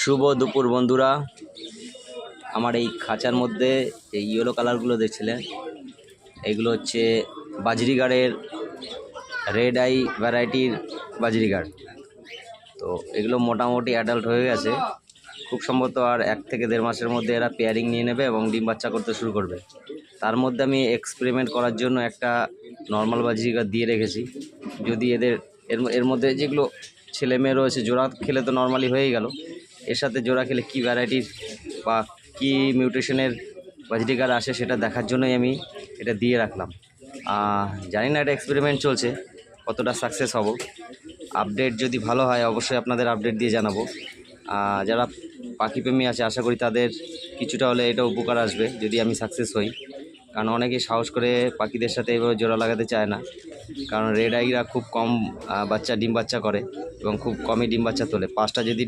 শুভ দুপুর বন্ধুরা। আমার এই খাঁচার মধ্যে এই ইয়েলো কালারগুলো দেখছিলেন এগুলো হচ্ছে বাজরিগাড়ের রেড আই ভ্যারাইটির বাজরিগাড়। তো এগুলো মোটামুটি অ্যাডাল্ট হয়ে গেছে। খুব সম্ভবত আর এক থেকে দেড় মাসের মধ্যে এরা পেয়ারিং নিয়ে নেবে এবং ডিম বাচ্চা করতে শুরু করবে। তার মধ্যে আমি এক্সপেরিমেন্ট করার জন্য একটা নর্মাল বাজরিগার দিয়ে রেখেছি। যদি এদের এর এর মধ্যে যেগুলো ছেলে মেয়ে রয়েছে, জোড়া খেলে তো নর্মালি হয়েই গেল। এর সাথে জোড়া খেলে কী ভ্যারাইটির বা কী মিউটেশনের বাজরিগার আসে সেটা দেখার জন্যই আমি এটা দিয়ে রাখলাম। জানি না এটা এক্সপেরিমেন্ট চলছে, কতটা সাকসেস হব। আপডেট যদি ভালো হয়, অবশ্যই আপনাদের আপডেট দিয়ে জানাব। যারা পাখিপ্রেমী আছে, আশা করি তাদের কিছুটা হলে এটা উপকার আসবে, যদি আমি সাকসেস হই। কারণ অনেকেই সাহস করে পাখিদের সাথে এভাবে জোড়া লাগাতে চায় না। কারণ রেড আইরা খুব কম বাচ্চা, ডিম বাচ্চা করে এবং খুব কমই ডিম বাচ্চা তোলে। পাঁচটা যদি